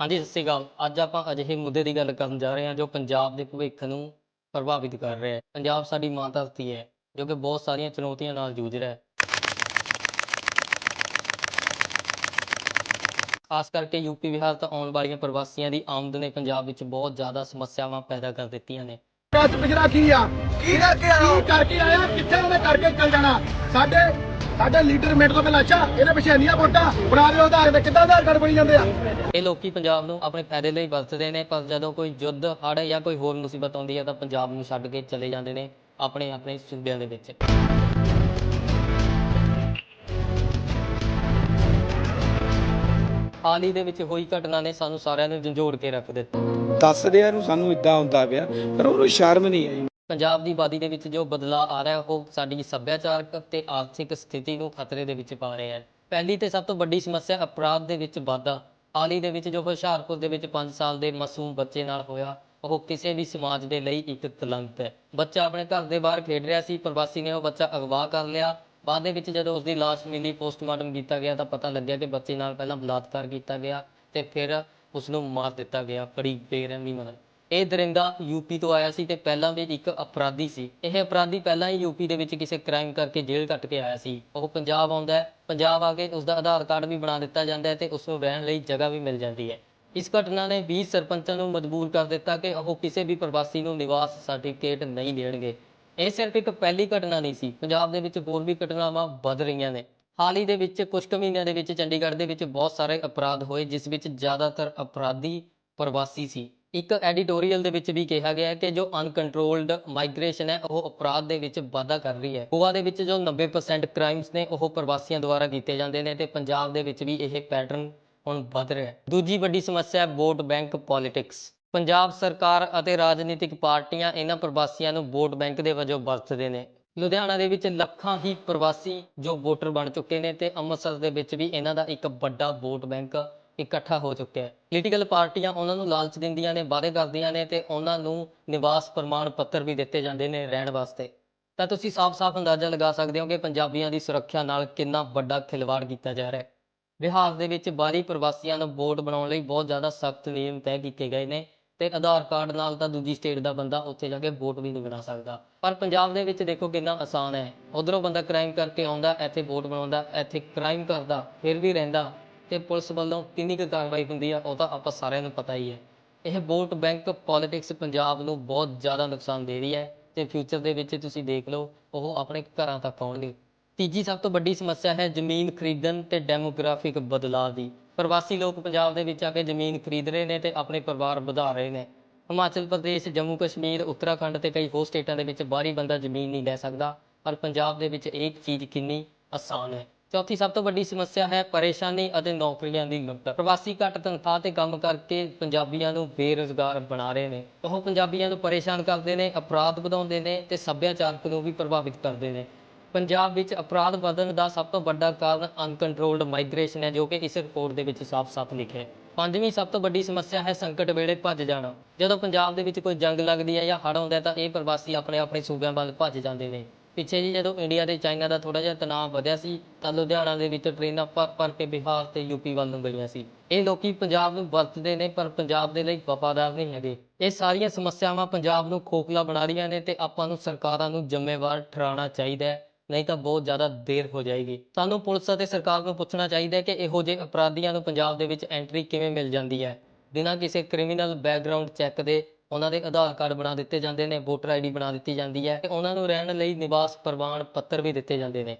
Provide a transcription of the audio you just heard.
ਹਾਂਜੀ, ਸਤਿ ਸ਼੍ਰੀ ਅਕਾਲ। ਅੱਜ ਆਪਾਂ ਅਜਿਹੇ ਮੁੱਦੇ ਦੀ ਗੱਲ ਕਰਨ ਜਾ ਰਹੇ ਹਾਂ ਜੋ ਪੰਜਾਬ ਦੇ ਭਵਿੱਖ ਨੂੰ ਪ੍ਰਭਾਵਿਤ ਕਰ ਰਿਹਾ ਹੈ। ਪੰਜਾਬ ਸਾਡੀ ਮਾਂ ਧਰਤੀ ਹੈ, ਜੋ ਕਿ ਬਹੁਤ ਸਾਰੀਆਂ ਚੁਣੌਤੀਆਂ ਨਾਲ ਜੂਝ ਰਿਹਾ ਹੈ। ਖਾਸ ਕਰਕੇ ਯੂਪੀ ਬਿਹਾਰ ਤੋਂ ਆਉਣ ਵਾਲੀਆਂ ਪ੍ਰਵਾਸੀਆਂ ਦੀ ਆਮਦ ਨੇ ਪੰਜਾਬ ਵਿੱਚ ਬਹੁਤ ਜ਼ਿਆਦਾ ਸਮੱਸਿਆਵਾਂ ਪੈਦਾ ਕਰ ਦਿੱਤੀਆਂ ਨੇ। ਅੱਜ ਕੀ ਆ? ਕੀ ਕਰਕੇ ਆਇਆ? ਕਿੱਥੇ ਉਹਨੇ ਕਰਕੇ ਚੱਲ ਜਾਣਾ? ਸਾਡੇ ਸਾਡੇ ਲੀਡਰ ਮਿੰਟ ਤੋਂ ਪਹਿਲਾਂ ਅੱਛਾ ਇਹਦੇ ਪਿੱਛੇ ਇੰਨੀਆਂ ਵੋਟਾਂ ਬਣਾ ਰਹੇ ਆਧਾਰ ਦੇ ਕਿੱਦਾਂ ਆਧਾਰ ਕਾਰਡ ਬਣੀ ਜਾਂਦੇ ਆ? ਇਹ ਲੋਕੀ ਪੰਜਾਬ ਨੂੰ ਆਪਣੇ ਫਾਇਦੇ ਲਈ ਵਰਤਦੇ ਨੇ ਪਰ ਜਦੋਂ ਕੋਈ ਯੁੱਧ ਹੜ੍ਹ ਜਾਂ ਕੋਈ ਹੋਰ ਮੁਸੀਬਤ ਆਉਂਦੀ ਹੈ ਤਾਂ ਪੰਜਾਬ ਨੂੰ ਛੱਡ ਕੇ ਚਲੇ ਜਾਂਦੇ ਨੇ ਆਪਣੇ ਆਪਣੇ ਸੂਬਿਆਂ ਦੇ ਵਿੱਚ। ਹਾਲ ਹੀ ਦੇ ਵਿੱਚ ਹੋਈ ਘਟਨਾ ਨੇ ਸਾਨੂੰ ਸਾਰਿਆਂ ਨੂੰ ਝੰਜੋੜ ਕੇ ਰੱਖ ਦਿੱਤਾ। ਦੱਸਦੇ ਆ ਨੂੰ ਸਾਨੂੰ ਇਦਾਂ ਹੁੰਦਾ ਪਿਆ ਪਰ ਉਹਨੂੰ ਸ਼ਰਮ ਨਹੀਂ ਆਈ। ਪੰਜਾਬ ਦੀ ਆਬਾਦੀ ਦੇ ਵਿੱਚ ਜੋ ਬਦਲਾਅ ਆ ਰਿਹਾ, ਉਹ ਸਾਡੀ ਸੱਭਿਆਚਾਰਕ ਅਤੇ ਆਰਥਿਕ ਸਥਿਤੀ ਨੂੰ ਖਤਰੇ ਦੇ ਵਿੱਚ ਪਾ ਰਿਹਾ ਹੈ। ਪਹਿਲੀ ਤੇ ਸਭ ਤੋਂ ਵੱਡੀ ਸਮੱਸਿਆ ਅਪਰਾਧ ਦੇ ਵਿੱਚ ਵਾਧਾ। ਹਾਲ ਦੇ ਵਿੱਚ ਜੋ ਹੁਸ਼ਿਆਰਪੁਰ ਦੇ ਵਿੱਚ 5 ਸਾਲ ਦੇ ਮਾਸੂਮ ਬੱਚੇ ਨਾਲ ਹੋਇਆ, ਉਹ ਕਿਸੇ ਵੀ ਸਮਾਜ ਦੇ ਲਈ ਇੱਕ ਕਲੰਕ ਹੈ। ਬੱਚਾ ਆਪਣੇ ਘਰ ਦੇ ਬਾਹਰ ਖੇਡ ਰਿਹਾ ਸੀ, ਪ੍ਰਵਾਸੀ ਨੇ ਉਹ ਬੱਚਾ ਅਗਵਾ ਕਰ ਲਿਆ। ਬਾਅਦ ਦੇ ਵਿੱਚ ਜਦੋਂ ਉਸਦੀ ਲਾਸ਼ ਮਿਲੀ, ਪੋਸਟਮਾਰਟਮ ਕੀਤਾ ਗਿਆ ਤਾਂ ਪਤਾ ਲੱਗਿਆ ਕਿ ਬੱਚੇ ਨਾਲ ਪਹਿਲਾਂ ਬਲਾਤਕਾਰ ਕੀਤਾ ਗਿਆ ਤੇ ਫਿਰ ਉਸ ਨੂੰ ਮਾਰ ਦਿੱਤਾ ਗਿਆ, ਬੜੀ ਬੇਰਹਿਮੀ ਨਾਲ। ਇਹ ਦਰਿੰਦਾ ਯੂਪੀ ਤੋਂ ਆਇਆ ਸੀ ਤੇ ਪਹਿਲਾਂ ਵੀ ਇੱਕ ਅਪਰਾਧੀ ਸੀ। ਇਹ ਅਪਰਾਧੀ ਪਹਿਲਾਂ ਹੀ ਯੂਪੀ ਦੇ ਵਿੱਚ ਕਿਸੇ ਕ੍ਰਾਈਮ ਕਰਕੇ ਜੇਲ੍ਹ ਕੱਟ ਕੇ ਆਇਆ ਸੀ। ਉਹ ਪੰਜਾਬ ਆਉਂਦਾ ਹੈ, ਪੰਜਾਬ ਆ ਕੇ ਉਸਦਾ ਆਧਾਰ ਕਾਰਡ ਵੀ ਬਣਾ ਦਿੱਤਾ ਜਾਂਦਾ ਹੈ ਤੇ ਉਸ ਨੂੰ ਰਹਿਣ ਲਈ ਜਗ੍ਹਾ ਵੀ ਮਿਲ ਜਾਂਦੀ ਹੈ। ਇਸ ਘਟਨਾ ਨੇ 20 ਸਰਪੰਚਾਂ ਨੂੰ ਮਜਬੂਰ ਕਰ ਦਿੱਤਾ ਕਿ ਉਹ ਕਿਸੇ ਵੀ ਪ੍ਰਵਾਸੀ ਨੂੰ ਨਿਵਾਸ ਸਰਟੀਫਿਕੇਟ ਨਹੀਂ ਦੇਣਗੇ। ਇਹ ਸਿਰਫ ਇੱਕ ਪਹਿਲੀ ਘਟਨਾ ਨਹੀਂ ਸੀ। ਪੰਜਾਬ ਦੇ ਵਿੱਚ ਹੋਰ ਵੀ ਘਟਨਾਵਾਂ ਵੱਧ ਰਹੀਆਂ ਨੇ। ਹਾਲ ਹੀ ਦੇ ਵਿੱਚ ਕੁਝ ਕੁ ਮਹੀਨਿਆਂ ਦੇ ਵਿੱਚ ਚੰਡੀਗੜ੍ਹ ਦੇ ਵਿੱਚ ਬਹੁਤ ਸਾਰੇ ਅਪਰਾਧ ਹੋਏ, ਜਿਸ ਵਿੱਚ ਜ਼ਿਆਦਾਤਰ ਅਪਰਾਧੀ ਪ੍ਰਵਾਸੀ ਸੀ। ਇੱਕ ਐਡੀਟੋਰੀਅਲ ਦੇ ਵਿੱਚ ਵੀ ਕਿਹਾ ਗਿਆ ਹੈ ਕਿ ਜੋ ਅਨਕੰਟਰੋਲਡ ਮਾਈਗ੍ਰੇਸ਼ਨ ਹੈ, ਉਹ ਅਪਰਾਧ ਦੇ ਵਿੱਚ ਵਾਧਾ ਕਰ ਰਹੀ ਹੈ। ਗੋਆ ਦੇ ਵਿੱਚ ਜੋ 90% ਕ੍ਰਾਈਮਸ ਨੇ, ਉਹ ਪ੍ਰਵਾਸੀਆਂ ਦੁਆਰਾ ਕੀਤੇ ਜਾਂਦੇ ਨੇ ਤੇ ਪੰਜਾਬ ਦੇ ਵਿੱਚ ਵੀ ਇਹ ਪੈਟਰਨ ਹੁਣ ਵੱਧ ਰਿਹਾ ਹੈ। ਦੂਜੀ ਵੱਡੀ ਸਮੱਸਿਆ ਹੈ ਵੋਟ ਬੈਂਕ ਪੋਲਿਟਿਕਸ ਪੰਜਾਬ ਸਰਕਾਰ ਅਤੇ ਰਾਜਨੀਤਿਕ ਪਾਰਟੀਆਂ ਇਹਨਾਂ ਪ੍ਰਵਾਸੀਆਂ ਨੂੰ ਵੋਟ ਬੈਂਕ ਦੇ ਵਜੋਂ ਵਰਤਦੇ ਨੇ। ਲੁਧਿਆਣਾ ਦੇ ਵਿੱਚ ਲੱਖਾਂ ਹੀ ਪ੍ਰਵਾਸੀ ਜੋ ਵੋਟਰ ਬਣ ਚੁੱਕੇ ਨੇ ਤੇ ਅੰਮ੍ਰਿਤਸਰ ਦੇ ਵਿੱਚ ਵੀ ਇਹਨਾਂ ਦਾ ਇੱਕ ਵੱਡਾ ਵੋਟ ਬੈਂਕ ਇਕੱਠਾ ਹੋ ਚੁੱਕਿਆ ਹੈ। ਪੋਲੀਟੀਕਲ ਪਾਰਟੀਆਂ ਉਹਨਾਂ ਨੂੰ ਲਾਲਚ ਦਿੰਦੀਆਂ ਨੇ, ਵਾਅਦੇ ਕਰਦੀਆਂ ਨੇ ਤੇ ਉਹਨਾਂ ਨੂੰ ਨਿਵਾਸ ਪ੍ਰਮਾਣ ਪੱਤਰ ਵੀ ਦਿੱਤੇ ਜਾਂਦੇ ਨੇ ਰਹਿਣ ਵਾਸਤੇ। ਤਾਂ ਤੁਸੀਂ ਸਾਫ਼-ਸਾਫ਼ ਅੰਦਾਜ਼ਾ ਲਗਾ ਸਕਦੇ ਹੋ ਕਿ ਪੰਜਾਬੀਆਂ ਦੀ ਸੁਰੱਖਿਆ ਨਾਲ ਕਿੰਨਾ ਵੱਡਾ ਖਿਲਵਾੜ ਕੀਤਾ ਜਾ ਰਿਹਾ ਹੈ। ਬਿਹਾਰ ਦੇ ਵਿੱਚ ਬਾਹਰੀ ਪ੍ਰਵਾਸੀਆਂ ਨੂੰ ਵੋਟ ਬਣਾਉਣ ਲਈ ਬਹੁਤ ਜ਼ਿਆਦਾ ਸਖਤ ਨਿਯਮ ਤੈਅ ਕੀਤੇ ਗਏ ਨੇ ਤੇ ਆਧਾਰ ਕਾਰਡ ਨਾਲ ਤਾਂ ਦੂਜੀ ਸਟੇਟ ਦਾ ਬੰਦਾ ਉੱਥੇ ਜਾ ਕੇ ਵੋਟ ਵੀ ਨਹੀਂ ਬਣਾ ਸਕਦਾ। ਪਰ ਪੰਜਾਬ ਦੇ ਵਿੱਚ ਦੇਖੋ ਕਿੰਨਾ ਆਸਾਨ ਹੈ। ਉਧਰੋਂ ਬੰਦਾ ਕ੍ਰਾਈਮ ਕਰਕੇ ਆਉਂਦਾ, ਇੱਥੇ ਵੋਟ ਬਣਾਉਂਦਾ, ਇੱਥੇ ਕ੍ਰਾਈਮ ਕਰਦਾ, ਫਿਰ ਵੀ ਰਹਿੰਦਾ। ਅਤੇ ਪੁਲਿਸ ਵੱਲੋਂ ਕਿੰਨੀ ਕੁ ਕਾਰਵਾਈ ਹੁੰਦੀ ਆ, ਉਹ ਤਾਂ ਆਪਾਂ ਸਾਰਿਆਂ ਨੂੰ ਪਤਾ ਹੀ ਹੈ। ਇਹ ਵੋਟ ਬੈਂਕ ਪੋਲੀਟਿਕਸ ਪੰਜਾਬ ਨੂੰ ਬਹੁਤ ਜ਼ਿਆਦਾ ਨੁਕਸਾਨ ਦੇ ਰਹੀ ਹੈ ਅਤੇ ਫਿਊਚਰ ਦੇ ਵਿੱਚ ਤੁਸੀਂ ਦੇਖ ਲਓ, ਉਹ ਆਪਣੇ ਘਰਾਂ ਤੱਕ ਆਉਣਗੇ। ਤੀਜੀ ਸਭ ਤੋਂ ਵੱਡੀ ਸਮੱਸਿਆ ਹੈ ਜ਼ਮੀਨ ਖਰੀਦਣ ਅਤੇ ਡੈਮੋਗ੍ਰਾਫਿਕ ਬਦਲਾਅ ਦੀ। ਪ੍ਰਵਾਸੀ ਲੋਕ ਪੰਜਾਬ ਦੇ ਵਿੱਚ ਆ ਕੇ ਜ਼ਮੀਨ ਖਰੀਦ ਰਹੇ ਨੇ ਅਤੇ ਆਪਣੇ ਪਰਿਵਾਰ ਵਧਾ ਰਹੇ ਨੇ। ਹਿਮਾਚਲ ਪ੍ਰਦੇਸ਼, ਜੰਮੂ ਕਸ਼ਮੀਰ, ਉੱਤਰਾਖੰਡ ਅਤੇ ਕਈ ਹੋਰ ਸਟੇਟਾਂ ਦੇ ਵਿੱਚ ਬਾਹਰੀ ਬੰਦਾ ਜ਼ਮੀਨ ਨਹੀਂ ਲੈ ਸਕਦਾ, ਪਰ ਪੰਜਾਬ ਦੇ ਵਿੱਚ ਇਹ ਚੀਜ਼ ਕਿੰਨੀ ਆਸਾਨ ਹੈ। ਚੌਥੀ ਸਭ ਤੋਂ ਵੱਡੀ ਸਮੱਸਿਆ ਹੈ ਪਰੇਸ਼ਾਨੀ ਅਤੇ ਨੌਕਰੀਆਂ ਦੀ ਲੁੱਟ ਪ੍ਰਵਾਸੀ ਘੱਟ ਤਨਖਾਹ ਤੇ ਕੰਮ ਕਰਕੇ ਪੰਜਾਬੀਆਂ ਨੂੰ ਬੇਰੁਜ਼ਗਾਰ ਬਣਾ ਰਹੇ ਨੇ। ਉਹ ਪੰਜਾਬੀਆਂ ਨੂੰ ਪਰੇਸ਼ਾਨ ਕਰਦੇ ਨੇ, ਅਪਰਾਧ ਵਧਾਉਂਦੇ ਨੇ ਤੇ ਸੱਭਿਆਚਾਰਕ ਨੂੰ ਵੀ ਪ੍ਰਭਾਵਿਤ ਕਰਦੇ ਨੇ। ਪੰਜਾਬ ਵਿੱਚ ਅਪਰਾਧ ਵਧਣ ਦਾ ਸਭ ਤੋਂ ਵੱਡਾ ਕਾਰਨ ਅਨਕੰਟਰੋਲਡ ਮਾਈਗ੍ਰੇਸ਼ਨ ਹੈ, ਜੋ ਕਿ ਇਸ ਰਿਪੋਰਟ ਦੇ ਵਿੱਚ ਸਾਫ਼-ਸਾਫ਼ ਲਿਖਿਆ ਹੈ। ਪੰਜਵੀਂ ਸਭ ਤੋਂ ਵੱਡੀ ਸਮੱਸਿਆ ਹੈ ਸੰਕਟ ਵੇਲੇ ਭੱਜ ਜਾਣਾ। ਜਦੋਂ ਪੰਜਾਬ ਦੇ ਵਿੱਚ ਕੋਈ ਜੰਗ ਲੱਗਦੀ ਹੈ ਜਾਂ ਹੜ੍ਹ ਆਉਂਦਾ ਤਾਂ ਇਹ ਪ੍ਰਵਾਸੀ ਆਪਣੇ ਆਪਣੇ ਸੂਬਿਆਂ ਵੱਲ ਭੱਜ ਜਾਂਦੇ ਨੇ। ਪਿੱਛੇ ਜੀ ਜਦੋਂ ਇੰਡੀਆ ਤੇ ਚਾਈਨਾ ਦਾ ਥੋੜਾ ਜਿਹਾ ਤਣਾਅ ਵਧਿਆ ਸੀ, ਤਾਂ ਲੁਧਿਆਣਾ ਦੇ ਵਿੱਚ ਟ੍ਰੇਨਾਂ ਭਰ ਭਰ ਕੇ ਬਿਹਾਰ ਤੇ ਯੂਪੀ ਵੱਲ ਨੂੰ ਗਈਆਂ ਸੀ। ਇਹ ਲੋਕੀ ਪੰਜਾਬ ਨੂੰ ਵਰਤਦੇ ਨੇ, ਪਰ ਪੰਜਾਬ ਦੇ ਲਈ ਵਫਾਦਾਰ ਨਹੀਂ ਹੈਗੇ। ਇਹ ਸਾਰੀਆਂ ਸਮੱਸਿਆਵਾਂ ਪੰਜਾਬ ਨੂੰ ਖੋਖਲਾ ਬਣਾ ਰਹੀਆਂ ਨੇ ਤੇ ਆਪਾਂ ਨੂੰ ਸਰਕਾਰਾਂ ਨੂੰ ਜ਼ਿੰਮੇਵਾਰ ਠਹਿਰਾਉਣਾ ਚਾਹੀਦਾ ਹੈ, ਨਹੀਂ ਤਾਂ ਬਹੁਤ ਜ਼ਿਆਦਾ ਦੇਰ ਹੋ ਜਾਏਗੀ। ਸਾਨੂੰ ਪੁਲਿਸ ਅਤੇ ਸਰਕਾਰ ਨੂੰ ਪੁੱਛਣਾ ਚਾਹੀਦਾ ਹੈ ਕਿ ਇਹੋ ਜਿਹੇ ਅਪਰਾਧੀਆਂ ਨੂੰ ਪੰਜਾਬ ਦੇ ਵਿੱਚ ਐਂਟਰੀ ਕਿਵੇਂ ਮਿਲ ਜਾਂਦੀ ਹੈ? ਬਿਨਾਂ ਕਿਸੇ ਕ੍ਰਿਮੀਨਲ ਬੈਕਗ੍ਰਾਉਂਡ ਚੈੱਕ ਦੇ ਉਹਨਾਂ ਦੇ ਆਧਾਰ ਕਾਰਡ ਬਣਾ ਦਿੱਤੇ ਜਾਂਦੇ ਨੇ, ਵੋਟਰ ਆਈਡੀ ਬਣਾ ਦਿੱਤੀ ਜਾਂਦੀ ਹੈ ਤੇ ਉਹਨਾਂ ਨੂੰ ਰਹਿਣ ਲਈ ਨਿਵਾਸ ਪ੍ਰਮਾਣ ਪੱਤਰ ਵੀ ਦਿੱਤੇ ਜਾਂਦੇ ਨੇ।